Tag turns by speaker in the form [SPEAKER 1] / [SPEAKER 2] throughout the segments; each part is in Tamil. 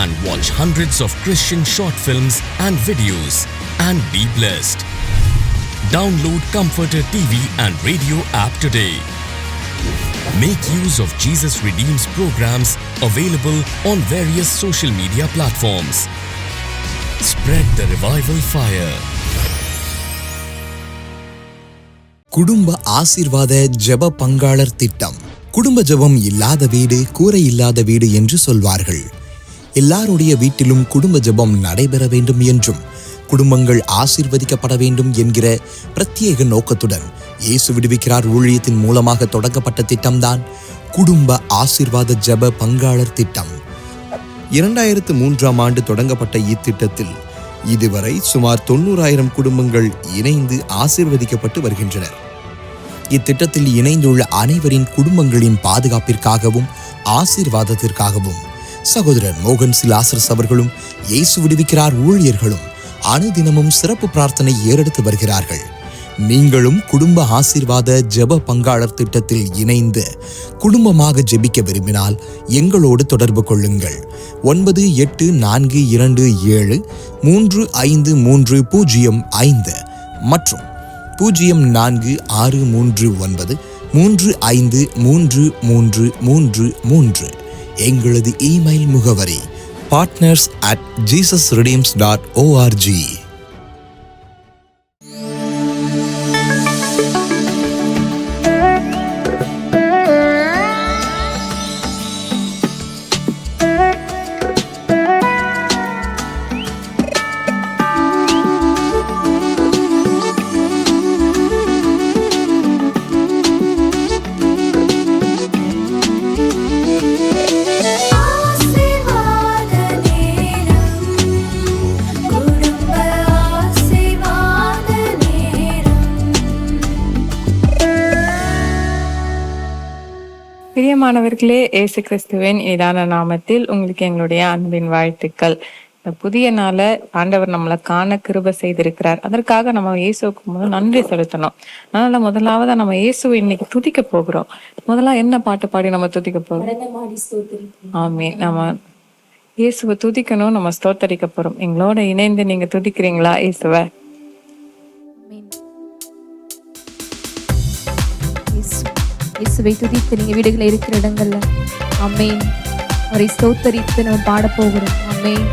[SPEAKER 1] and watch hundreds of Christian short films and videos and be blessed. Download Comforter TV and radio app today. Make use of Jesus Redeems programs available on various social media platforms. Spread the revival fire. குடும்ப ஆசிர்வாத ஜெப பங்காளர் திட்டம் குடும்ப ஜெபம் இல்லாத வீடு கூரை இல்லாத வீடு என்று சொல்வார்கள் எல்லாருடைய வீட்டிலும் குடும்ப ஜெபம் நடைபெற வேண்டும் என்றும் குடும்பங்கள் ஆசிர்வதிக்கப்பட வேண்டும் என்கிற பிரத்யேக நோக்கத்துடன் இயேசு விடுவிக்கிறார் ஊழியத்தின் மூலமாக தொடங்கப்பட்ட திட்டம்தான் குடும்ப ஆசிர்வாத ஜப பங்காளர் திட்டம் இரண்டாயிரத்து மூன்றாம் ஆண்டு தொடங்கப்பட்ட இத்திட்டத்தில் இதுவரை சுமார் தொண்ணூறாயிரம் குடும்பங்கள் இணைந்து ஆசிர்வதிக்கப்பட்டு வருகின்றனர் இத்திட்டத்தில் இணைந்துள்ள அனைவரின் குடும்பங்களின் பாதுகாப்பிற்காகவும் ஆசீர்வாதத்திற்காகவும் சகோதரர் மோகன் சிலாசரஸ் அவர்களும் இயேசு விடுவிக்கிறார் ஊழியர்களும் அனுதினமும் சிறப்பு பிரார்த்தனை ஏறெடுத்து வருகிறார்கள் நீங்களும் குடும்ப ஆசீர்வாத ஜெப பங்காளர் திட்டத்தில் இணைந்து குடும்பமாக ஜெபிக்க விரும்பினால் எங்களோடு தொடர்பு கொள்ளுங்கள் ஒன்பது எட்டு நான்கு இரண்டு ஏழு மூன்று ஐந்து மூன்று பூஜ்ஜியம் ஐந்து மற்றும் பூஜ்ஜியம் நான்கு ஆறு மூன்று ஒன்பது மூன்று ஐந்து மூன்று மூன்று மூன்று மூன்று எங்களது இமெயில் முகவரி partners at Jesus redeems dot O R G
[SPEAKER 2] பிரியமானவர்களே ஏசு கிறிஸ்துவின் இதான நாமத்தில் உங்களுக்கு எங்களுடைய அன்பின் வாழ்த்துக்கள் இந்த புதிய நாள ஆண்டவர் நம்மளை காண கிருப செய்திருக்கிறார் அதற்காக நம்ம இயேசுக்கும் முதல் நன்றி செலுத்தணும் அதனால முதலாவது நம்ம இயேசுவை இன்னைக்கு துதிக்க போகிறோம் முதலா என்ன பாட்டு பாடி நம்ம துதிக்க போகிறோம் ஆமே நம்ம இயேசுவை துதிக்கணும் நம்ம ஸ்தோத்தரிக்க போறோம் எங்களோட இணைந்து நீங்க துதிக்கிறீங்களா இயேசுவை
[SPEAKER 3] இயேசுவை
[SPEAKER 4] துதித்து நீங்கள் வீடுகளில் இருக்கிற இடங்களில் அம்மேன் அவரை ஸ்தோத்தரித்து நம்ம பாடப்போகிறோம் அம்மேன்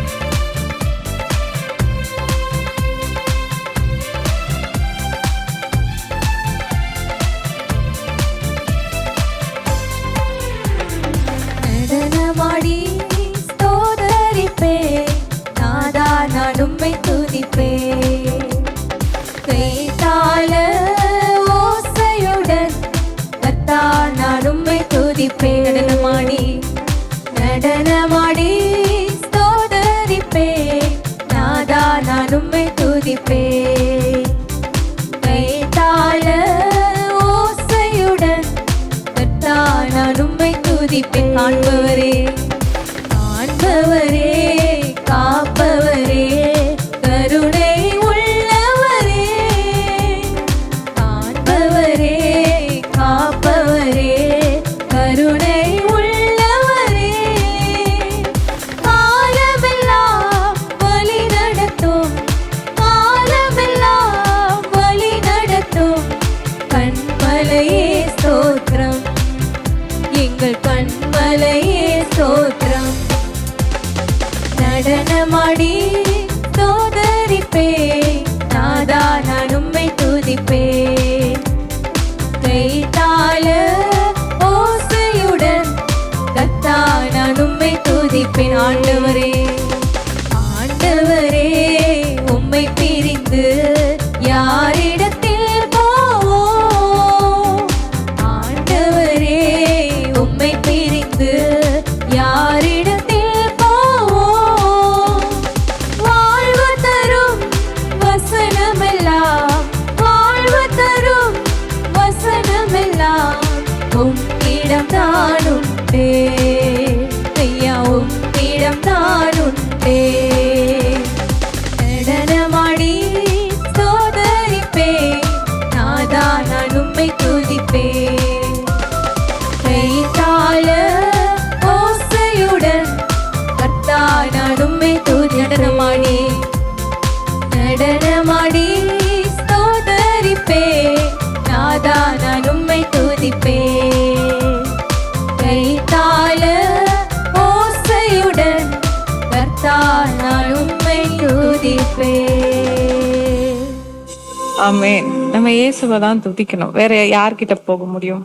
[SPEAKER 2] ஆமே நம்ம இயேசுவை தான் துதிக்கணும் வேற யார்கிட்ட போக முடியும்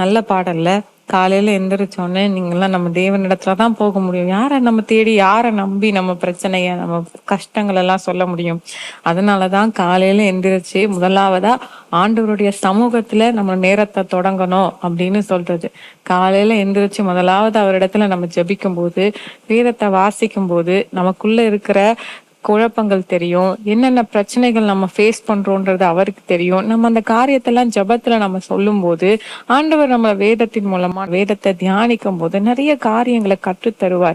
[SPEAKER 2] நல்ல பாடல்ல காலையில எந்திரிச்சோடனே நீங்கெல்லாம் நம்ம தேவனிடத்துலதான் போக முடியும் யாரை நம்ம தேடி யாரை நம்பி நம்ம பிரச்சனைய நம்ம கஷ்டங்கள் எல்லாம் சொல்ல முடியும் அதனாலதான் காலையில எந்திரிச்சு முதலாவதா ஆண்டவருடைய சமூகத்துல நம்ம நேரத்தை தொடங்கணும் அப்படின்னு சொல்றது காலையில எந்திரிச்சு முதலாவது அவரிடத்துல நம்ம ஜபிக்கும் போது வேதத்தை வாசிக்கும் போது நமக்குள்ள இருக்கிற குழப்பங்கள் தெரியும் என்னென்ன பிரச்சனைகள் நம்ம ஃபேஸ் பண்றோன்றது அவருக்கு தெரியும் நம்ம அந்த காரியத்தெல்லாம் ஜபத்துல நம்ம சொல்லும் போது ஆண்டவர் நம்ம வேதத்தின் மூலமா வேதத்தை தியானிக்கும் போது நிறைய காரியங்களை கற்றுத்தருவார்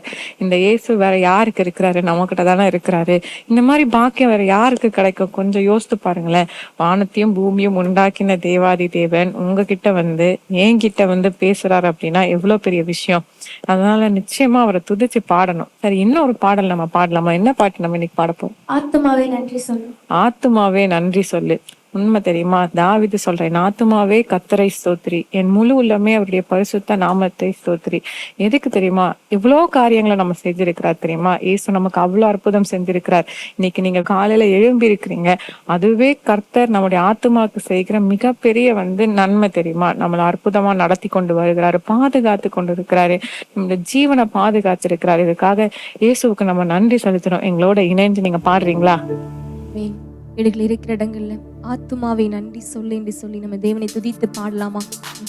[SPEAKER 2] தருவார் இந்த இயேசு வேற யாருக்கு இருக்கிறாரு நம்மக்கிட்ட தானே இருக்கிறாரு இந்த மாதிரி பாக்கியம் வேற யாருக்கு கிடைக்கும் கொஞ்சம் யோசித்து பாருங்களேன் வானத்தையும் பூமியும் உண்டாக்கின தேவாதி தேவன் உங்ககிட்ட வந்து என்கிட்ட வந்து பேசுறாரு அப்படின்னா எவ்வளவு பெரிய விஷயம் அதனால நிச்சயமா அவரை துதிச்சு பாடணும் சரி இன்னொரு பாடல் நம்ம பாடலாமா என்ன பாட்டு நம்ம இன்னைக்கு பாடப்போம் ஆத்மாவே நன்றி சொல்லு ஆத்மாவே நன்றி சொல்லு உண்மை தெரியுமா தாவிது சொல்றேன் நாத்துமாவே கத்தரை ஸ்தோத்ரி என் முழு உள்ளமே அவருடைய பரிசுத்த நாமத்தை ஸ்தோத்ரி எதுக்கு தெரியுமா இவ்வளோ காரியங்களை நம்ம செஞ்சிருக்கிறார் தெரியுமா ஏசு நமக்கு அவ்வளோ அற்புதம் செஞ்சிருக்கிறார் இன்னைக்கு நீங்க காலையில எழும்பி இருக்கிறீங்க அதுவே கர்த்தர் நம்முடைய ஆத்துமாவுக்கு செய்கிற மிகப்பெரிய வந்து நன்மை தெரியுமா நம்மளை அற்புதமா நடத்தி கொண்டு வருகிறாரு பாதுகாத்து கொண்டு இருக்கிறாரு நம்மளோட ஜீவனை பாதுகாத்திருக்கிறாரு இதுக்காக இயேசுவுக்கு நம்ம நன்றி செலுத்தணும் எங்களோட இணைந்து நீங்க பாடுறீங்களா
[SPEAKER 4] இடைகள் இருக்கிற இடங்கள்ல ஆத்மாவை நன்றி சொல்லு என்று சொல்லி நம்ம தேவனை துதித்து பாடலாமா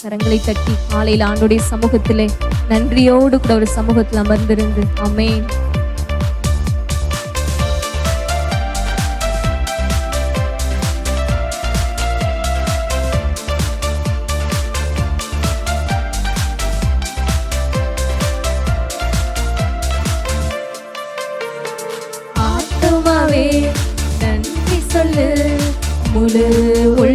[SPEAKER 4] கரங்களை தட்டி காலையில் ஆண்டோடைய சமூகத்திலே நன்றியோடு கூட ஒரு சமூகத்தில் அமர்ந்திருந்து அமேன் முழு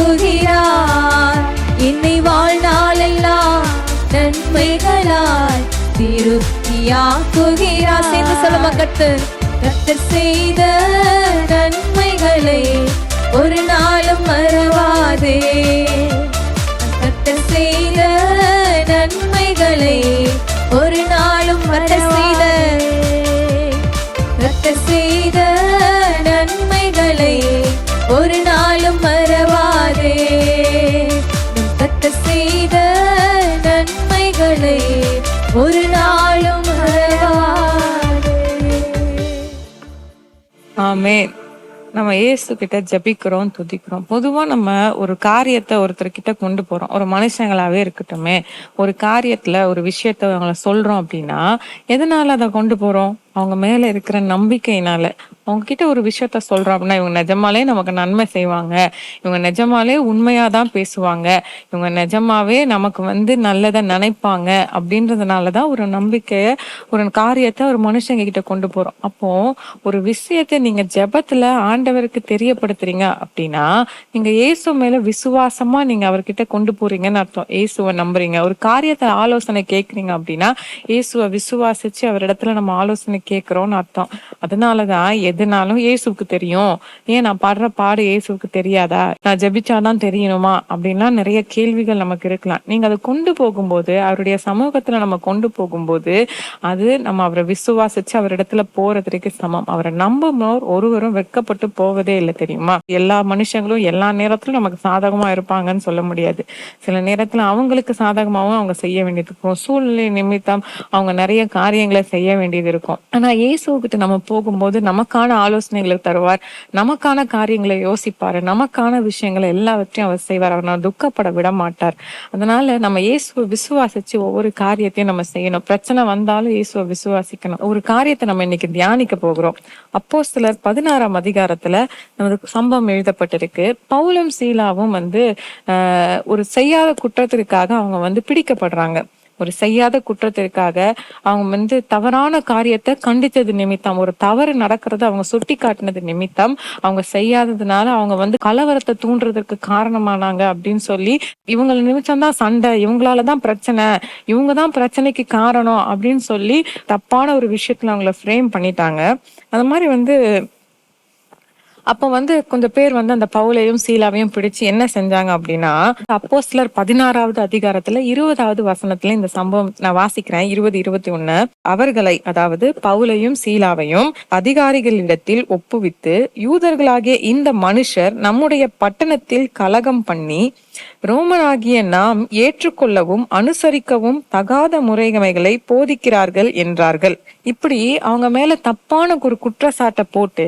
[SPEAKER 4] நிரப்புகிறார் என்னை வாழ்நாளெல்லாம் நன்மைகளால் திருப்தியா திருப்தியாக்குகிறார் சேர்ந்து சொல்ல மக்கத்து கத்தர் செய்த நன்மைகளை ஒரு நாளும் மறவாதே
[SPEAKER 2] ஆமேன் நம்ம ஏசு கிட்ட ஜபிக்கிறோம் துதிக்கிறோம் பொதுவா நம்ம ஒரு காரியத்தை ஒருத்தர் கிட்ட கொண்டு போறோம் ஒரு மனுஷங்களாவே இருக்கட்டுமே ஒரு காரியத்துல ஒரு விஷயத்த அவங்கள சொல்றோம் அப்படின்னா எதனால அதை கொண்டு போறோம் அவங்க மேல இருக்கிற நம்பிக்கையினால அவங்க கிட்ட ஒரு விஷயத்த சொல்றோம் அப்படின்னா இவங்க நிஜமாலே நமக்கு நன்மை செய்வாங்க இவங்க நிஜமாலே உண்மையாதான் தான் பேசுவாங்க இவங்க நிஜமாவே நமக்கு வந்து நல்லதை நினைப்பாங்க அப்படின்றதுனாலதான் ஒரு நம்பிக்கைய ஒரு காரியத்தை ஒரு மனுஷங்க கிட்ட கொண்டு போறோம் அப்போ ஒரு விஷயத்தை நீங்க ஜபத்துல ஆண்டவருக்கு தெரியப்படுத்துறீங்க அப்படின்னா நீங்க இயேசு மேல விசுவாசமா நீங்க அவர்கிட்ட கொண்டு போறீங்கன்னு அர்த்தம் இயேசுவை நம்புறீங்க ஒரு காரியத்தை ஆலோசனை கேட்கறீங்க அப்படின்னா இயேசுவை விசுவாசிச்சு அவரிடத்துல நம்ம ஆலோசனை கேட்குறோம்னு அர்த்தம் அதனால தான் எதுனாலும் ஏசுவுக்கு தெரியும் ஏன் நான் பாடுற பாடு ஏசுவுக்கு தெரியாதா நான் ஜபிச்சாதான் தெரியணுமா அப்படின்லாம் நிறைய கேள்விகள் நமக்கு இருக்கலாம் நீங்கள் அதை கொண்டு போகும்போது அவருடைய சமூகத்தில் நம்ம கொண்டு போகும்போது அது நம்ம அவரை விசுவாசிச்சு அவரிடத்துல போறதுக்கு சமம் அவரை நம்பும்போர் ஒருவரும் வெட்கப்பட்டு போவதே இல்லை தெரியுமா எல்லா மனுஷங்களும் எல்லா நேரத்திலும் நமக்கு சாதகமா இருப்பாங்கன்னு சொல்ல முடியாது சில நேரத்துல அவங்களுக்கு சாதகமாகவும் அவங்க செய்ய வேண்டியது இருக்கும் சூழ்நிலை நிமித்தம் அவங்க நிறைய காரியங்களை செய்ய வேண்டியது இருக்கும் ஆனா இயேசுக்கிட்ட நம்ம போகும்போது நமக்கான ஆலோசனைகளை தருவார் நமக்கான காரியங்களை யோசிப்பார் நமக்கான விஷயங்களை எல்லாவற்றையும் அவர் செய்வார் அவர் நான் துக்கப்பட விட மாட்டார் அதனால நம்ம இயேசுவை விசுவாசிச்சு ஒவ்வொரு காரியத்தையும் நம்ம செய்யணும் பிரச்சனை வந்தாலும் இயேசுவை விசுவாசிக்கணும் ஒரு காரியத்தை நம்ம இன்னைக்கு தியானிக்க போகிறோம் அப்போ சிலர் பதினாறாம் அதிகாரத்துல நமது சம்பவம் எழுதப்பட்டிருக்கு பவுலும் சீலாவும் வந்து ஒரு செய்யாத குற்றத்திற்காக அவங்க வந்து பிடிக்கப்படுறாங்க ஒரு செய்யாத குற்றத்திற்காக அவங்க வந்து தவறான காரியத்தை கண்டித்தது நிமித்தம் ஒரு தவறு நடக்கிறது அவங்க சுட்டி காட்டினது நிமித்தம் அவங்க செய்யாததுனால அவங்க வந்து கலவரத்தை தூண்டுறதுக்கு காரணமானாங்க அப்படின்னு சொல்லி இவங்கள நிமித்தம் தான் சண்டை இவங்களால தான் பிரச்சனை இவங்க தான் பிரச்சனைக்கு காரணம் அப்படின்னு சொல்லி தப்பான ஒரு விஷயத்துல அவங்கள ஃப்ரேம் பண்ணிட்டாங்க அது மாதிரி வந்து அப்போ வந்து கொஞ்சம் பேர் வந்து அந்த பவுலையும் சீலாவையும் பிடிச்சு என்ன செஞ்சாங்க அப்படின்னா அப்போஸ்லர் பதினாறாவது அதிகாரத்துல இருபதாவது வசனத்துல இந்த சம்பவம் நான் வாசிக்கிறேன் இருபது இருபத்தி ஒன்னு அவர்களை அதாவது பவுலையும் சீலாவையும் அதிகாரிகளிடத்தில் ஒப்புவித்து யூதர்களாகிய இந்த மனுஷர் நம்முடைய பட்டணத்தில் கலகம் பண்ணி ரோமனாகிய நாம் ஏற்றுக்கொள்ளவும் அனுசரிக்கவும் தகாத முறைகமைகளை போதிக்கிறார்கள் என்றார்கள் இப்படி அவங்க மேல தப்பான ஒரு குற்றச்சாட்டை போட்டு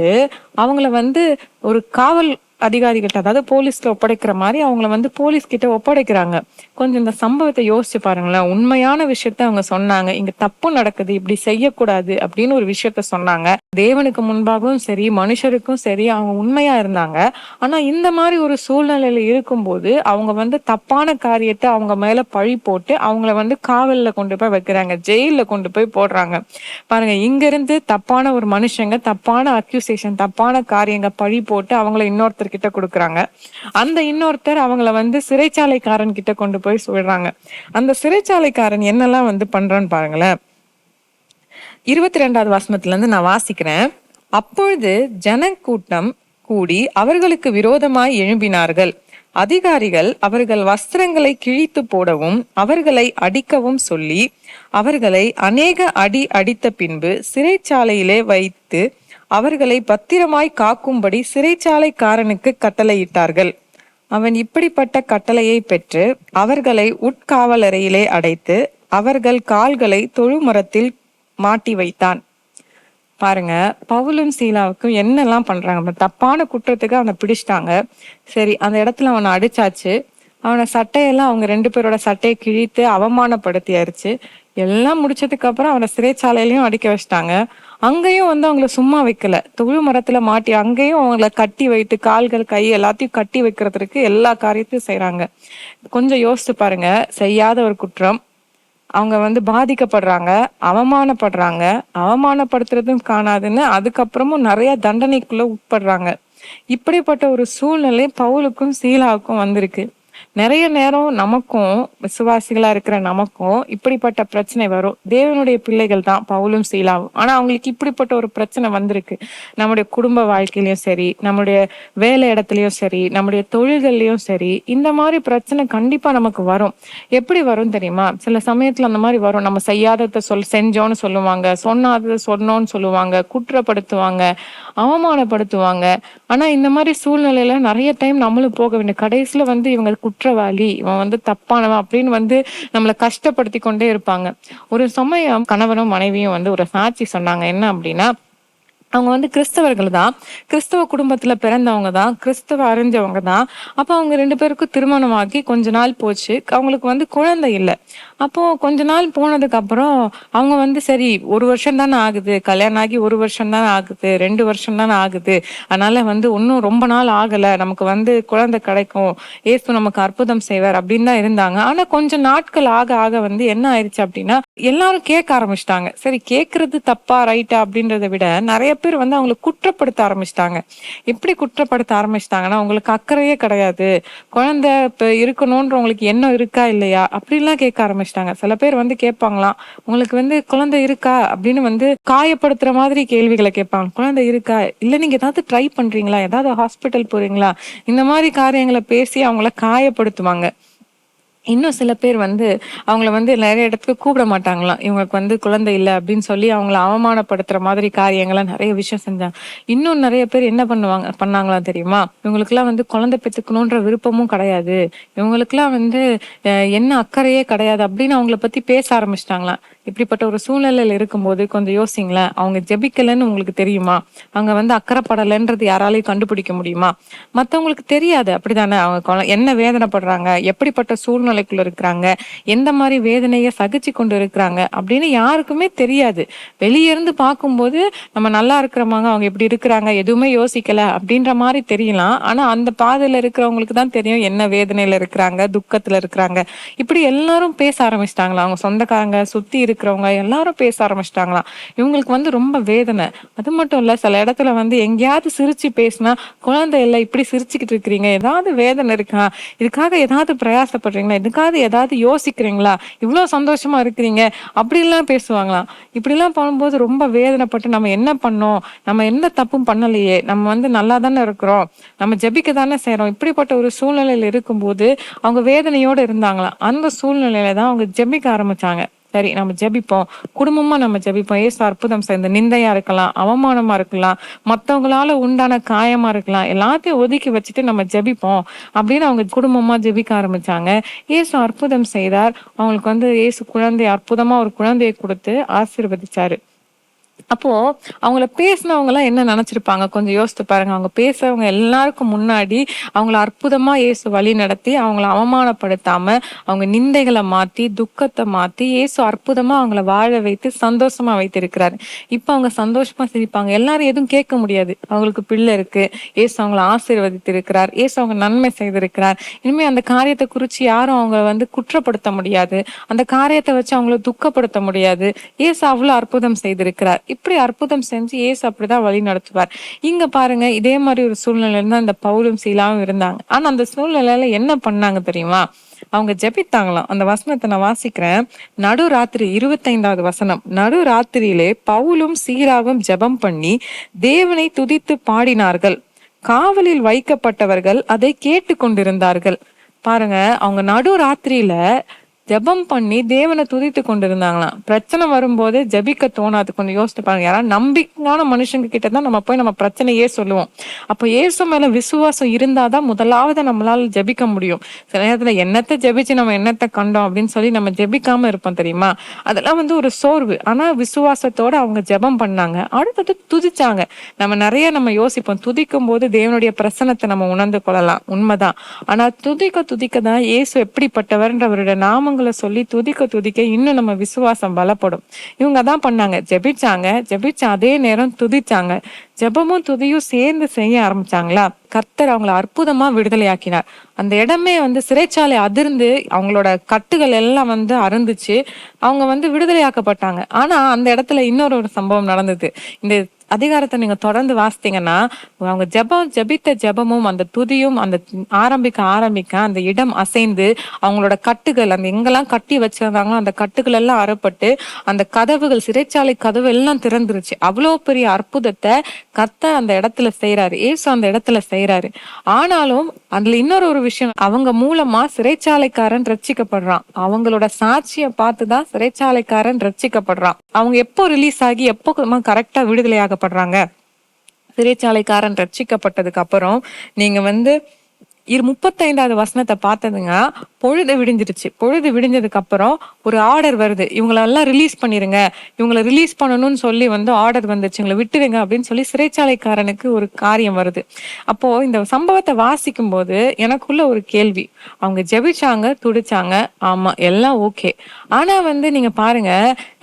[SPEAKER 2] அவங்கள வந்து ஒரு காவல் அதிகாரிகிட்ட அதாவது போலீஸ்ல ஒப்படைக்கிற மாதிரி அவங்கள வந்து போலீஸ் கிட்ட ஒப்படைக்கிறாங்க கொஞ்சம் இந்த சம்பவத்தை யோசிச்சு பாருங்களேன் உண்மையான விஷயத்த அவங்க சொன்னாங்க இங்க தப்பு நடக்குது இப்படி செய்யக்கூடாது அப்படின்னு ஒரு விஷயத்த சொன்னாங்க தேவனுக்கு முன்பாகவும் சரி மனுஷருக்கும் சரி அவங்க உண்மையா இருந்தாங்க ஆனா இந்த மாதிரி ஒரு சூழ்நிலையில இருக்கும்போது அவங்க வந்து தப்பான காரியத்தை அவங்க மேல பழி போட்டு அவங்கள வந்து காவல்ல கொண்டு போய் வைக்கிறாங்க ஜெயில கொண்டு போய் போடுறாங்க பாருங்க இங்க இருந்து தப்பான ஒரு மனுஷங்க தப்பான அக்யூசேஷன் தப்பான காரியங்க பழி போட்டு அவங்கள இன்னொருத்தர் கிட்ட கொடுக்குறாங்க அந்த இன்னொருத்தர் அவங்கள வந்து சிறைச்சாலைக்காரன் கிட்ட கொண்டு போய் சொல்றாங்க அந்த சிறைச்சாலைக்காரன் என்னெல்லாம் வந்து பண்றான்னு பாருங்களேன் இருபத்தி ரெண்டாவது வாசனத்துல இருந்து நான் வாசிக்கிறேன் அப்பொழுது ஜனக்கூட்டம் கூடி அவர்களுக்கு விரோதமாய் எழும்பினார்கள் அதிகாரிகள் அவர்கள் வஸ்திரங்களை கிழித்து போடவும் அவர்களை அடிக்கவும் சொல்லி அவர்களை அநேக அடி அடித்த பின்பு சிறைச்சாலையிலே வைத்து அவர்களை பத்திரமாய் காக்கும்படி சிறைச்சாலைக்காரனுக்கு கட்டளையிட்டார்கள் அவன் இப்படிப்பட்ட கட்டளையை பெற்று அவர்களை உட்காவலறையிலே அடைத்து அவர்கள் கால்களை தொழுமரத்தில் மாட்டி வைத்தான் பாருங்க பவுலும் சீலாவுக்கும் என்னெல்லாம் பண்றாங்க தப்பான குற்றத்துக்கு அவனை பிடிச்சிட்டாங்க சரி அந்த இடத்துல அவனை அடிச்சாச்சு அவனை சட்டையெல்லாம் அவங்க ரெண்டு பேரோட சட்டையை கிழித்து அவமானப்படுத்தி அரிச்சு எல்லாம் முடிச்சதுக்கு அப்புறம் அவனை சிறைச்சாலையிலையும் அடிக்க வச்சிட்டாங்க அங்கேயும் வந்து அவங்கள சும்மா வைக்கல தொழு மரத்துல மாட்டி அங்கேயும் அவங்கள கட்டி வைத்து கால்கள் கை எல்லாத்தையும் கட்டி வைக்கிறதுக்கு எல்லா காரியத்தையும் செய்யறாங்க கொஞ்சம் யோசிச்சு பாருங்க செய்யாத ஒரு குற்றம் அவங்க வந்து பாதிக்கப்படுறாங்க அவமானப்படுறாங்க அவமானப்படுத்துறதும் காணாதுன்னு அதுக்கப்புறமும் நிறைய தண்டனைக்குள்ள உட்படுறாங்க இப்படிப்பட்ட ஒரு சூழ்நிலை பவுலுக்கும் சீலாவுக்கும் வந்திருக்கு நிறைய நேரம் நமக்கும் விசுவாசிகளாக இருக்கிற நமக்கும் இப்படிப்பட்ட பிரச்சனை வரும் தேவனுடைய பிள்ளைகள் தான் பவுலும் சீலாவும் ஆனால் அவங்களுக்கு இப்படிப்பட்ட ஒரு பிரச்சனை வந்திருக்கு நம்முடைய குடும்ப வாழ்க்கையிலையும் சரி நம்முடைய வேலை இடத்துலையும் சரி நம்முடைய தொழில்கள்லையும் சரி இந்த மாதிரி பிரச்சனை கண்டிப்பாக நமக்கு வரும் எப்படி வரும் தெரியுமா சில சமயத்தில் அந்த மாதிரி வரும் நம்ம செய்யாததை சொல் செஞ்சோன்னு சொல்லுவாங்க சொன்னாததை சொன்னோன்னு சொல்லுவாங்க குற்றப்படுத்துவாங்க அவமானப்படுத்துவாங்க ஆனால் இந்த மாதிரி சூழ்நிலையில நிறைய டைம் நம்மளும் போக வேண்டிய கடைசியில் வந்து இவங்க குற்றவாளி இவன் வந்து தப்பானவன் அப்படின்னு வந்து நம்மளை கஷ்டப்படுத்தி கொண்டே இருப்பாங்க ஒரு சமயம் கணவனும் மனைவியும் வந்து ஒரு சாட்சி சொன்னாங்க என்ன அப்படின்னா அவங்க வந்து கிறிஸ்தவர்கள் தான் கிறிஸ்தவ குடும்பத்துல பிறந்தவங்க தான் கிறிஸ்தவ அறிஞ்சவங்க தான் அப்போ அவங்க ரெண்டு பேருக்கும் திருமணமாக்கி கொஞ்ச நாள் போச்சு அவங்களுக்கு வந்து குழந்தை இல்லை அப்போ கொஞ்ச நாள் போனதுக்கு அப்புறம் அவங்க வந்து சரி ஒரு வருஷம் தானே ஆகுது கல்யாணம் ஆகி ஒரு வருஷம் தானே ஆகுது ரெண்டு வருஷம் தானே ஆகுது அதனால வந்து ஒன்றும் ரொம்ப நாள் ஆகலை நமக்கு வந்து குழந்தை கிடைக்கும் ஏசு நமக்கு அற்புதம் செய்வார் அப்படின்னு தான் இருந்தாங்க ஆனா கொஞ்சம் நாட்கள் ஆக ஆக வந்து என்ன ஆயிடுச்சு அப்படின்னா எல்லாரும் கேட்க ஆரம்பிச்சிட்டாங்க சரி கேட்கறது தப்பா ரைட்டா அப்படின்றத விட நிறைய பேர் வந்து அவங்களை குற்றப்படுத்த ஆரம்பிச்சிட்டாங்க எப்படி குற்றப்படுத்த ஆரம்பிச்சிட்டாங்கன்னா உங்களுக்கு அக்கறையே கிடையாது குழந்தை இப்போ இருக்கணும்ன்ற உங்களுக்கு எண்ணம் இருக்கா இல்லையா அப்படிலாம் கேட்க ஆரம்பிச்சிட்டாங்க சில பேர் வந்து கேட்பாங்களாம் உங்களுக்கு வந்து குழந்தை இருக்கா அப்படின்னு வந்து காயப்படுத்துற மாதிரி கேள்விகளை கேட்பாங்க குழந்தை இருக்கா இல்லை நீங்க ஏதாவது ட்ரை பண்றீங்களா ஏதாவது ஹாஸ்பிட்டல் போறீங்களா இந்த மாதிரி காரியங்களை பேசி அவங்கள காயப்படுத்துவாங்க இன்னும் சில பேர் வந்து அவங்கள வந்து நிறைய இடத்துக்கு கூப்பிட மாட்டாங்களாம் இவங்களுக்கு வந்து குழந்தை இல்லை அப்படின்னு சொல்லி அவங்கள அவமானப்படுத்துற மாதிரி காரியங்கள்லாம் நிறைய விஷயம் செஞ்சாங்க இன்னும் நிறைய பேர் என்ன பண்ணுவாங்க பண்ணாங்களாம் தெரியுமா இவங்களுக்குலாம் வந்து குழந்தை பெற்றுக்கணுன்ற விருப்பமும் கிடையாது இவங்களுக்குலாம் வந்து என்ன அக்கறையே கிடையாது அப்படின்னு அவங்கள பத்தி பேச ஆரம்பிச்சிட்டாங்களாம் இப்படிப்பட்ட ஒரு சூழ்நிலையில் இருக்கும்போது கொஞ்சம் யோசிங்களேன் அவங்க ஜெபிக்கலைன்னு உங்களுக்கு தெரியுமா அவங்க வந்து அக்கறைப்படலைன்றது யாராலையும் கண்டுபிடிக்க முடியுமா மற்றவங்களுக்கு தெரியாது அப்படிதானே அவங்க என்ன வேதனைப்படுறாங்க எப்படிப்பட்ட சூழ்நிலைக்குள்ள இருக்கிறாங்க எந்த மாதிரி வேதனையை சகிச்சு கொண்டு இருக்கிறாங்க அப்படின்னு யாருக்குமே தெரியாது வெளியிருந்து பார்க்கும்போது நம்ம நல்லா இருக்கிறவங்க அவங்க எப்படி இருக்கிறாங்க எதுவுமே யோசிக்கல அப்படின்ற மாதிரி தெரியலாம் ஆனா அந்த பாதையில இருக்கிறவங்களுக்கு தான் தெரியும் என்ன வேதனையில இருக்கிறாங்க துக்கத்துல இருக்கிறாங்க இப்படி எல்லாரும் பேச ஆரம்பிச்சிட்டாங்களா அவங்க சொந்தக்காரங்க சுத்தி இருக்கிறவங்க எல்லாரும் பேச ஆரம்பிச்சிட்டாங்களாம் இவங்களுக்கு வந்து ரொம்ப வேதனை அது மட்டும் இல்லை சில இடத்துல வந்து எங்கேயாவது சிரிச்சு பேசினா குழந்தை இல்லை இப்படி சிரிச்சுக்கிட்டு இருக்கிறீங்க ஏதாவது வேதனை இருக்கா இதுக்காக ஏதாவது பிரயாசப்படுறீங்களா இதுக்காக ஏதாவது யோசிக்கிறீங்களா இவ்வளோ சந்தோஷமா இருக்கிறீங்க அப்படிலாம் பேசுவாங்களாம் இப்படிலாம் பண்ணும்போது ரொம்ப வேதனைப்பட்டு நம்ம என்ன பண்ணோம் நம்ம எந்த தப்பும் பண்ணலையே நம்ம வந்து நல்லா தானே இருக்கிறோம் நம்ம ஜபிக்க தானே செய்கிறோம் இப்படிப்பட்ட ஒரு சூழ்நிலையில் இருக்கும்போது அவங்க வேதனையோடு இருந்தாங்களாம் அந்த சூழ்நிலையில தான் அவங்க ஜெபிக்க ஆரம்பிச்சாங்க சரி நம்ம ஜெபிப்போம் குடும்பமா நம்ம ஜெபிப்போம் ஏசு அற்புதம் சேர்ந்த நிந்தையா இருக்கலாம் அவமானமா இருக்கலாம் மத்தவங்களால உண்டான காயமா இருக்கலாம் எல்லாத்தையும் ஒதுக்கி வச்சுட்டு நம்ம ஜெபிப்போம் அப்படின்னு அவங்க குடும்பமா ஜெபிக்க ஆரம்பிச்சாங்க ஏசு அற்புதம் செய்தார் அவங்களுக்கு வந்து ஏசு குழந்தை அற்புதமா ஒரு குழந்தையை கொடுத்து ஆசீர்வதிச்சாரு அப்போ அவங்கள பேசினவங்க எல்லாம் என்ன நினைச்சிருப்பாங்க கொஞ்சம் யோசித்து பாருங்க அவங்க பேசுறவங்க எல்லாருக்கும் முன்னாடி அவங்கள அற்புதமா இயேசு வழி நடத்தி அவங்கள அவமானப்படுத்தாம அவங்க நிந்தைகளை மாத்தி துக்கத்தை மாத்தி இயேசு அற்புதமா அவங்கள வாழ வைத்து சந்தோஷமா வைத்திருக்கிறாரு இப்ப அவங்க சந்தோஷமா சிரிப்பாங்க எல்லாரும் எதுவும் கேட்க முடியாது அவங்களுக்கு பிள்ளை இருக்கு ஏசு அவங்கள ஆசீர்வதித்து இருக்கிறார் ஏசு அவங்க நன்மை செய்திருக்கிறார் இனிமே அந்த காரியத்தை குறிச்சு யாரும் அவங்கள வந்து குற்றப்படுத்த முடியாது அந்த காரியத்தை வச்சு அவங்கள துக்கப்படுத்த முடியாது ஏசு அவ்வளவு அற்புதம் செய்திருக்கிறார் இப்படி அற்புதம் செஞ்சு ஏசு அப்படிதான் வழி நடத்துவார் இங்க பாருங்க இதே மாதிரி ஒரு சூழ்நிலை தான் அந்த பவுலும் சீலாவும் இருந்தாங்க ஆனா அந்த சூழ்நிலையில என்ன பண்ணாங்க தெரியுமா அவங்க ஜெபித்தாங்களாம் அந்த வசனத்தை நான் வாசிக்கிறேன் நடு ராத்திரி இருபத்தைந்தாவது வசனம் நடு ராத்திரியிலே பவுலும் சீராவும் ஜெபம் பண்ணி தேவனை துதித்து பாடினார்கள் காவலில் வைக்கப்பட்டவர்கள் அதை கேட்டு கொண்டிருந்தார்கள் பாருங்க அவங்க நடு ராத்திரியில ஜபம் பண்ணி தேவனை துதித்து கொண்டிருந்தாங்களாம் பிரச்சனை வரும்போது ஜபிக்க தோணாது கொஞ்சம் யோசிச்சு பாருங்க யாராவது நம்பிக்கையான மனுஷங்க கிட்ட தான் நம்ம போய் நம்ம பிரச்சனையே சொல்லுவோம் அப்போ ஏசு மேல விசுவாசம் இருந்தாதான் முதலாவது நம்மளால ஜபிக்க முடியும் சில நேரத்துல என்னத்தை ஜபிச்சு நம்ம என்னத்தை கண்டோம் அப்படின்னு சொல்லி நம்ம ஜபிக்காம இருப்போம் தெரியுமா அதெல்லாம் வந்து ஒரு சோர்வு ஆனா விசுவாசத்தோட அவங்க ஜபம் பண்ணாங்க அடுத்தது துதிச்சாங்க நம்ம நிறைய நம்ம யோசிப்போம் துதிக்கும் போது தேவனுடைய பிரசனத்தை நம்ம உணர்ந்து கொள்ளலாம் உண்மைதான் ஆனா துதிக்க துதிக்க தான் ஏசு எப்படிப்பட்டவர்ன்றவருடைய நாமங்கள் நாமங்களை சொல்லி துதிக்க துதிக்க இன்னும் நம்ம விசுவாசம் பலப்படும் இவங்க தான் பண்ணாங்க ஜெபிச்சாங்க ஜெபிச்ச அதே நேரம் துதிச்சாங்க ஜெபமும் துதியும் சேர்ந்து செய்ய ஆரம்பிச்சாங்களா கர்த்தர் அவங்களை அற்புதமா விடுதலையாக்கினார் அந்த இடமே வந்து சிறைச்சாலை அதிர்ந்து அவங்களோட கட்டுகள் எல்லாம் வந்து அருந்துச்சு அவங்க வந்து விடுதலையாக்கப்பட்டாங்க ஆனா அந்த இடத்துல இன்னொரு ஒரு சம்பவம் நடந்தது இந்த அதிகாரத்தை நீங்க தொடர்ந்து வாசித்தீங்கன்னா அவங்க ஜபம் ஜபித்த ஜபமும் அந்த துதியும் அந்த ஆரம்பிக்க ஆரம்பிக்க அந்த இடம் அசைந்து அவங்களோட கட்டுகள் அந்த எங்கெல்லாம் கட்டி வச்சிருந்தாங்களோ அந்த கட்டுகள் எல்லாம் அறப்பட்டு அந்த கதவுகள் சிறைச்சாலை கதவு எல்லாம் திறந்துருச்சு அவ்வளோ பெரிய அற்புதத்தை கத்த அந்த இடத்துல செய்யறாரு ஏசு அந்த இடத்துல செய்யறாரு ஆனாலும் அதுல இன்னொரு ஒரு விஷயம் அவங்க மூலமா சிறைச்சாலைக்காரன் ரச்சிக்கப்படுறான் அவங்களோட சாட்சியை பார்த்துதான் சிறைச்சாலைக்காரன் ரச்சிக்கப்படுறான் அவங்க எப்போ ரிலீஸ் ஆகி எப்போ கரெக்டா விடுதலையாக பாதிக்கப்படுறாங்க சிறைச்சாலைக்காரன் ரட்சிக்கப்பட்டதுக்கு அப்புறம் நீங்க வந்து இரு முப்பத்தைந்தாவது வசனத்தை பார்த்ததுங்க பொழுது விடிஞ்சிருச்சு பொழுது விடிஞ்சதுக்கு அப்புறம் ஒரு ஆர்டர் வருது இவங்களெல்லாம் ரிலீஸ் பண்ணிருங்க இவங்களை ரிலீஸ் பண்ணணும்னு சொல்லி வந்து ஆர்டர் வந்துச்சு இவங்களை விட்டுருங்க அப்படின்னு சொல்லி சிறைச்சாலைக்காரனுக்கு ஒரு காரியம் வருது அப்போ இந்த சம்பவத்தை வாசிக்கும் போது எனக்குள்ள ஒரு கேள்வி அவங்க ஜெபிச்சாங்க துடிச்சாங்க ஆமா எல்லாம் ஓகே ஆனா வந்து நீங்க பாருங்க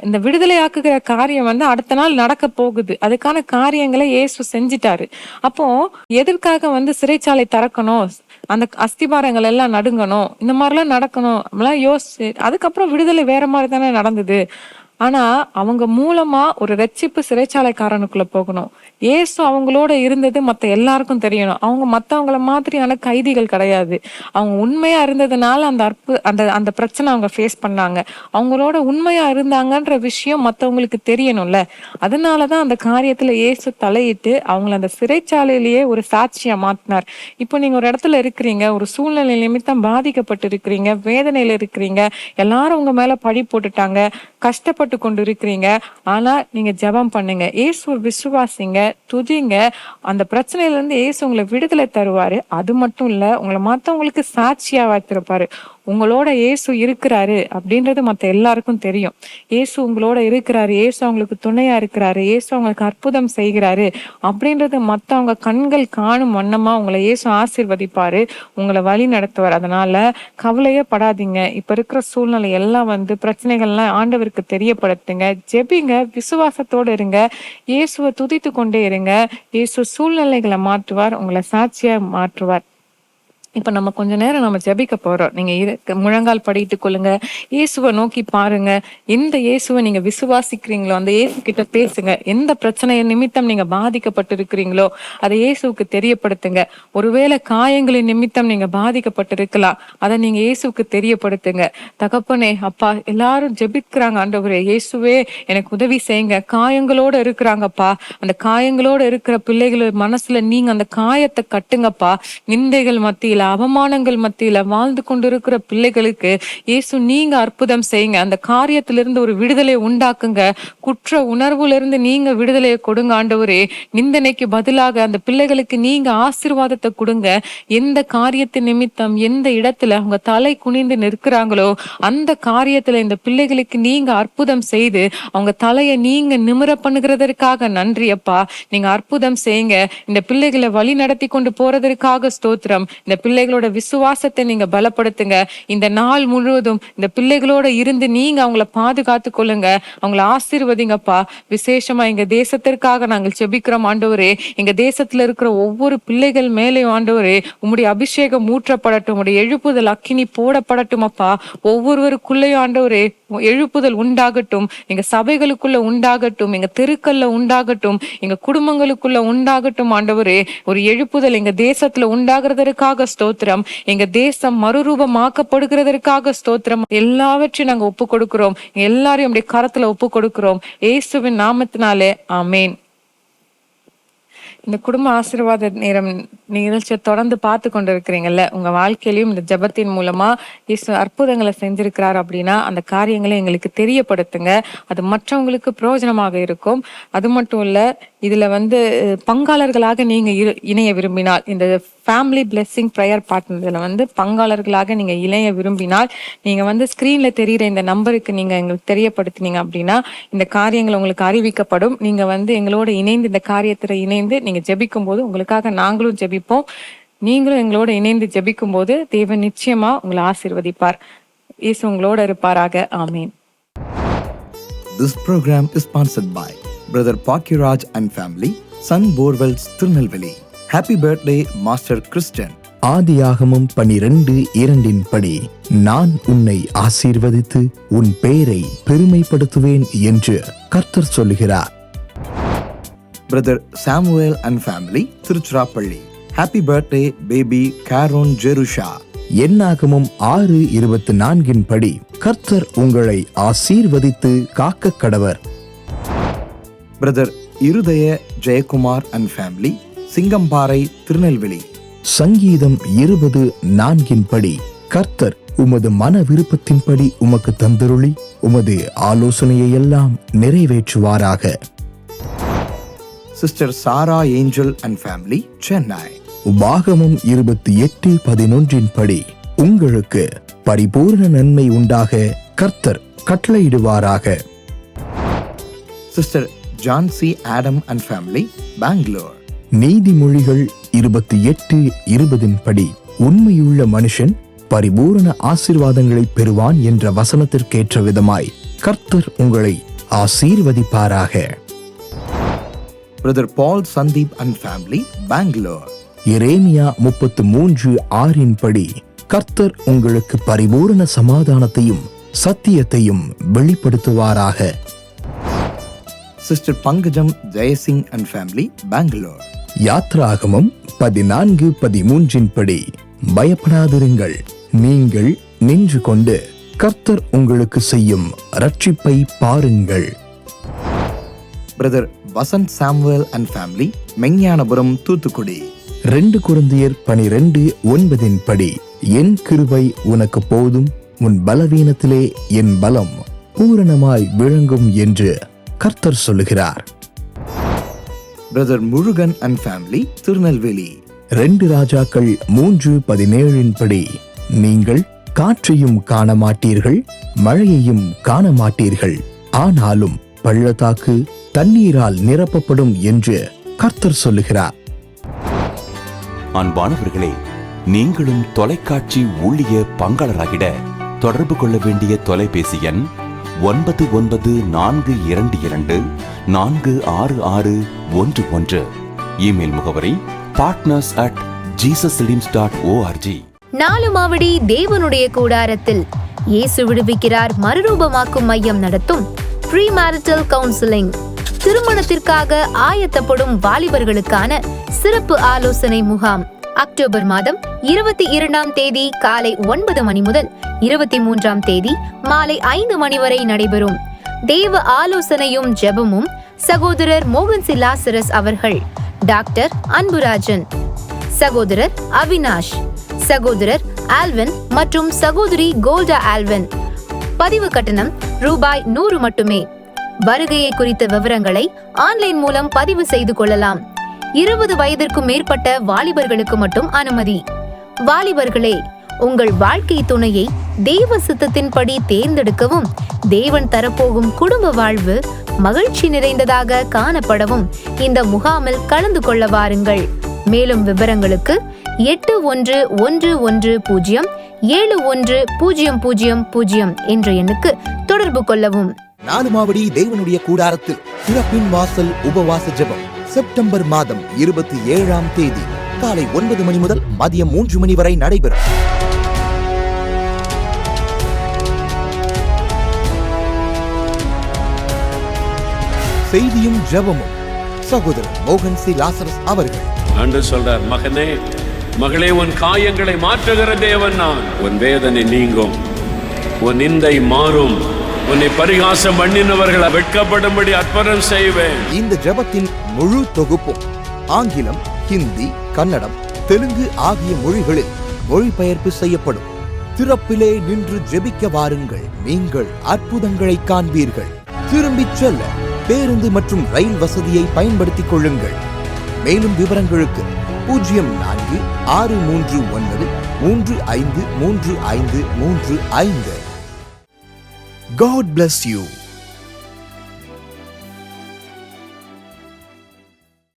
[SPEAKER 2] இந்த விடுதலையாக்குகிற காரியம் வந்து அடுத்த நாள் நடக்க போகுது அதுக்கான காரியங்களை ஏசு செஞ்சிட்டாரு அப்போ எதற்காக வந்து சிறைச்சாலை திறக்கணும் அந்த அஸ்திபாரங்கள் எல்லாம் நடுங்கணும் இந்த மாதிரிலாம் நடக்கணும் அப்படிலாம் யோசிச்சு அதுக்கப்புறம் விடுதலை வேற மாதிரி தானே நடந்தது ஆனா அவங்க மூலமா ஒரு ரட்சிப்பு சிறைச்சாலைக்காரனுக்குள்ள போகணும் ஏசு அவங்களோட இருந்தது மற்ற எல்லாருக்கும் தெரியணும் அவங்க மற்றவங்கள மாதிரியான கைதிகள் கிடையாது அவங்க உண்மையா இருந்ததுனால அந்த அற்பு அந்த அந்த பிரச்சனை அவங்க ஃபேஸ் பண்ணாங்க அவங்களோட உண்மையா இருந்தாங்கன்ற விஷயம் மற்றவங்களுக்கு தெரியணும்ல அதனாலதான் அந்த காரியத்துல ஏசு தலையிட்டு அவங்கள அந்த சிறைச்சாலையிலேயே ஒரு சாட்சியா மாத்தினார் இப்போ நீங்க ஒரு இடத்துல இருக்கிறீங்க ஒரு சூழ்நிலை நிமித்தம் பாதிக்கப்பட்டு இருக்கிறீங்க வேதனையில இருக்கிறீங்க எல்லாரும் உங்க மேல பழி போட்டுட்டாங்க கஷ்டப்பட்டு கஷ்டப்பட்டு கொண்டு இருக்கிறீங்க ஆனா நீங்க ஜபம் பண்ணுங்க ஏசு விசுவாசிங்க துதிங்க அந்த பிரச்சனையில இருந்து ஏசு உங்களை விடுதலை தருவாரு அது மட்டும் இல்ல உங்களை மத்தவங்களுக்கு சாட்சியா வாத்திருப்பாரு உங்களோட இயேசு இருக்கிறாரு அப்படின்றது மற்ற எல்லாருக்கும் தெரியும் இயேசு உங்களோட இருக்கிறாரு இயேசு அவங்களுக்கு துணையா இருக்கிறாரு இயேசு அவங்களுக்கு அற்புதம் செய்கிறாரு அப்படின்றது மற்றவங்க கண்கள் காணும் வண்ணமா உங்களை இயேசு ஆசிர்வதிப்பாரு உங்களை வழி நடத்துவார் அதனால கவலையே படாதீங்க இப்ப இருக்கிற சூழ்நிலை எல்லாம் வந்து பிரச்சனைகள்லாம் ஆண்டவருக்கு தெரியப்படுத்துங்க ஜெபிங்க விசுவாசத்தோடு இருங்க இயேசுவை துதித்து கொண்டே இருங்க இயேசு சூழ்நிலைகளை மாற்றுவார் உங்களை சாட்சியா மாற்றுவார் இப்போ நம்ம கொஞ்ச நேரம் நம்ம ஜபிக்க போறோம் நீங்க முழங்கால் படிட்டு கொள்ளுங்க இயேசுவை நோக்கி பாருங்க எந்த இயேசுவை நீங்க விசுவாசிக்கிறீங்களோ அந்த இயேசு கிட்ட பேசுங்க எந்த பிரச்சனையை நிமித்தம் நீங்க பாதிக்கப்பட்டிருக்கிறீங்களோ அதை இயேசுக்கு தெரியப்படுத்துங்க ஒருவேளை காயங்களின் நிமித்தம் நீங்க பாதிக்கப்பட்டிருக்கலாம் அதை நீங்க இயேசுக்கு தெரியப்படுத்துங்க தகப்பனே அப்பா எல்லாரும் ஜெபிக்கிறாங்க ஆண்டவரே இயேசுவே எனக்கு உதவி செய்யுங்க காயங்களோட இருக்கிறாங்கப்பா அந்த காயங்களோட இருக்கிற பிள்ளைகள் மனசுல நீங்க அந்த காயத்தை கட்டுங்கப்பா நிந்தைகள் மத்தியில் அவமானங்கள் மத்தியில வாழ்ந்து கொண்டிருக்கிற பிள்ளைகளுக்கு இயேசு நீங்க அற்புதம் செய்யுங்க அந்த காரியத்திலிருந்து ஒரு விடுதலை உண்டாக்குங்க குற்ற உணர்வுல இருந்து நீங்க விடுதலையை கொடுங்க ஆண்டவரே நிந்தனைக்கு பதிலாக அந்த பிள்ளைகளுக்கு நீங்க ஆசிர்வாதத்தை கொடுங்க எந்த காரியத்தின் நிமித்தம் எந்த இடத்துல அவங்க தலை குனிந்து நிற்கிறாங்களோ அந்த காரியத்துல இந்த பிள்ளைகளுக்கு நீங்க அற்புதம் செய்து அவங்க தலையை நீங்க நிமிர பண்ணுகிறதற்காக நன்றி அப்பா நீங்க அற்புதம் செய்யுங்க இந்த பிள்ளைகளை வழி நடத்தி கொண்டு போறதற்காக ஸ்தோத்திரம் இந்த பிள்ளைகளோட விசுவாசத்தை நீங்க பலப்படுத்துங்க இந்த நாள் முழுவதும் இந்த பிள்ளைகளோட இருந்து நீங்க அவங்கள பாதுகாத்து கொள்ளுங்க அவங்கள ஆசீர்வதிங்கப்பா விசேஷமா எங்க தேசத்திற்காக நாங்கள் செபிக்கிறோம் ஆண்டவரே எங்க தேசத்துல இருக்கிற ஒவ்வொரு பிள்ளைகள் மேலே ஆண்டவரே உம்முடைய அபிஷேகம் மூற்றப்படட்டும் உம்முடைய எழுப்புதல் அக்கினி போடப்படட்டும் அப்பா ஒவ்வொருவருக்குள்ளேயும் ஆண்டவரே எழுப்புதல் உண்டாகட்டும் எங்க சபைகளுக்குள்ள உண்டாகட்டும் எங்க தெருக்கல்ல உண்டாகட்டும் எங்க குடும்பங்களுக்குள்ள உண்டாகட்டும் ஆண்டவரே ஒரு எழுப்புதல் எங்க தேசத்துல உண்டாகிறதற்காக ஸ்தோத்திரம் எங்க தேசம் மறுரூபமாக்கப்படுகிறதற்காக ஸ்தோத்திரம் எல்லாவற்றையும் நாங்க ஒப்பு கொடுக்கிறோம் எல்லாரையும் கரத்துல ஒப்பு கொடுக்கிறோம் ஏசுவின் நாமத்தினாலே அமேன் இந்த குடும்ப ஆசீர்வாத நேரம் நிகழ்ச்சியை தொடர்ந்து பார்த்து கொண்டு இருக்கிறீங்கல்ல உங்க வாழ்க்கையிலையும் இந்த ஜபத்தின் மூலமா இயேசு அற்புதங்களை செஞ்சிருக்கிறார் அப்படின்னா அந்த காரியங்களை எங்களுக்கு தெரியப்படுத்துங்க அது மற்றவங்களுக்கு பிரயோஜனமாக இருக்கும் அது மட்டும் இல்ல இதுல வந்து பங்காளர்களாக நீங்க இணைய விரும்பினால் இந்த ஃபேமிலி பிளெஸ்ஸிங் ப்ரேயர் பார்ட்னரில் வந்து பங்காளர்களாக நீங்கள் இணைய விரும்பினால் நீங்கள் வந்து ஸ்க்ரீனில் தெரிகிற இந்த நம்பருக்கு நீங்கள் எங்களுக்கு தெரியப்படுத்தினீங்க அப்படின்னா இந்த காரியங்கள் உங்களுக்கு அறிவிக்கப்படும் நீங்கள் வந்து எங்களோட இணைந்து இந்த காரியத்தில் இணைந்து நீங்கள் ஜெபிக்கும் போது உங்களுக்காக நாங்களும் ஜெபிப்போம் நீங்களும் எங்களோட இணைந்து ஜெபிக்கும் போது தேவன் நிச்சயமாக உங்களை ஆசிர்வதிப்பார் இயேசு உங்களோட இருப்பாராக ஆமீன்
[SPEAKER 1] This program is sponsored by Brother Pakiraj and family, Sun Borwells, Tirunelveli. Happy birthday master Kristen ஆதியாகமும் பனிரெண்டு இரண்டின் படி நான் உன்னை ஆசீர்வதித்து உன் பெயரை பெருமைப்படுத்துவேன் என்று கர்த்தர் சொல்லுகிறார் brother Samuel and family Tiruchirappalli happy birthday baby Keron Jerusha என்னாகமும் ஆறு இருபத்தி நான்கின் படி கர்த்தர் உங்களை ஆசீர்வதித்து காக்க கடவர் brother Irudaya Jayakumar and family Singamparai Tirunelveli சங்கீதம் இருபது நான்கின் படி கர்த்தர் உமது மன விருப்பத்தின்படி உமக்கு தந்தருளி உமது ஆலோசனையை எல்லாம் நிறைவேற்றுவாராக sister Sarah Angel and family Chennai உபாகமும் இருபத்தி எட்டு பதினொன்றின் படி உங்களுக்கு பரிபூர்ண நன்மை உண்டாக கர்த்தர் கட்டளையிடுவாராக sister Jhansi Adam and family Bangalore நீதிமொழிகள் இருபத்தி எட்டு இருபதின் படி உண்மையுள்ள மனுஷன் பரிபூரண ஆசிர்வாதங்களை பெறுவான் என்ற வசனத்திற்கேற்ற விதமாய் கர்த்தர் உங்களை ஆசீர்வதிப்பாராக brother Paul Sandeep and family Bangalore இரேமியா முப்பத்து மூன்று ஆறின் படி கர்த்தர் உங்களுக்கு பரிபூரண சமாதானத்தையும் சத்தியத்தையும் வெளிப்படுத்துவாராக sister Pankajam Jayasingh and family Bangalore யாத்ராகமம் பதினான்கு பதிமூன்றின் படி பயப்படாதிருங்கள் நீங்கள் நின்று கொண்டு கர்த்தர் உங்களுக்கு செய்யும் ரட்சிப்பை பாருங்கள் brother Vasanth Samuel and family Megnanapuram Thoothukudi ரெண்டு குருந்தியர் பனிரெண்டு ஒன்பதின் படி என் கிருவை உனக்கு போதும் உன் பலவீனத்திலே என் பலம் பூரணமாய் விளங்கும் என்று கர்த்தர் சொல்லுகிறார் brother Murugan and family Tirunelveli ரெண்டு ராஜாக்கள் மூன்று பதினேழின் படி நீங்கள் காற்றையும் காண மாட்டீர்கள் மழையையும் காண மாட்டீர்கள் ஆனாலும் பள்ளத்தாக்கு தண்ணீரால் நிரப்பப்படும் என்று கர்த்தர் சொல்லுகிறார் அன்பானவர்களே நீங்களும் தொலைக்காட்சி ஊழிய பங்காளராகிட தொடர்பு கொள்ள வேண்டிய தொலைபேசி எண் ஒன்பது ஒன்பது நான்கு இரண்டு இரண்டு நான்கு ஆறு ஆறு ஒன்று ஒன்று இமெயில் முகவரி பார்ட்னர்ஸ் அட் ஜீசஸ் ஓஆர்ஜி
[SPEAKER 3] நாலு மாவடி தேவனுடைய கூடாரத்தில் இயேசு விடுவிக்கிறார் மறுரூபமாக்கும் மையம் நடத்தும் ப்ரீ மேரிட்டல் கவுன்சிலிங் திருமணத்திற்காக ஆயத்தப்படும் வாலிபர்களுக்கான சிறப்பு ஆலோசனை முகாம் அக்டோபர் மாதம் இருபத்தி இரண்டாம் தேதி காலை ஒன்பது மணி முதல் இருபத்தி மூன்றாம் தேதி மாலை ஐந்து மணி வரை நடைபெறும் தேவ ஆலோசனையும் ஜெபமும் சகோதரர் மோகன் சி லாசரஸ் அவர்கள் டாக்டர் அன்புராஜன் சகோதரர் அவினாஷ் சகோதரர் ஆல்வன் மற்றும் சகோதரி கோல்டா ஆல்வன் பதிவு கட்டணம் ரூபாய் நூறு மட்டுமே வருகையை குறித்த விவரங்களை ஆன்லைன் மூலம் பதிவு செய்து கொள்ளலாம் இருபது வயதிற்கும் மேற்பட்ட வாலிபர்களுக்கு மட்டும் அனுமதி வாலிபர்களே உங்கள் வாழ்க்கை துணையை தெய்வ சித்தத்தின்படி தேர்ந்தெடுக்கவும் தேவன் தரப்போகும் குடும்ப வாழ்வு மகிழ்ச்சி நிறைந்ததாக காணப்படவும் இந்த முகாமில் கலந்து கொள்ள வாருங்கள் மேலும் விவரங்களுக்கு எட்டு ஒன்று ஒன்று ஒன்று பூஜ்ஜியம் ஏழு ஒன்று பூஜ்ஜியம் பூஜ்ஜியம் பூஜ்ஜியம் என்ற எண்ணுக்கு தொடர்பு கொள்ளவும் நாலுமாவடி
[SPEAKER 1] தேவனுடைய கூடாரத்தில் சிறப்பின் வாசல் உபவாச ஜபம் செப்டம்பர் மாதம் இருபத்தி ஏழாம் தேதி காலை ஒன்பது மணி முதல் மதியம் மூன்று மணி வரை நடைபெறும் செய்தியும் ஜபமும் சகோதரர் மோகன் சி லாசரஸ் அவர்கள் அன்று சொல்றார் மகனே மகளே உன் காயங்களை மாற்றுகிற தேவன் நான் உன் வேதனை நீங்கும் உன் இந்தை மாறும் உன்னை பரிகாசம் பண்ணினவர்களை வெட்கப்படும்படி அற்புதம் செய்வேன் இந்த ஜபத்தின் முழு தொகுப்பும் ஆங்கிலம் ஹிந்தி கன்னடம் தெலுங்கு ஆகிய மொழிகளில் மொழிபெயர்ப்பு செய்யப்படும் திறப்பிலே நின்று ஜெபிக்க வாருங்கள் நீங்கள் அற்புதங்களை காண்பீர்கள் திரும்பிச் செல்ல பேருந்து மற்றும் ரயில் வசதியை பயன்படுத்திக் கொள்ளுங்கள் மேலும் விவரங்களுக்கு பூஜ்ஜியம் நான்கு ஆறு மூன்று ஒன்பது மூன்று ஐந்து மூன்று ஐந்து மூன்று ஐந்து காட் பிளஸ் யூ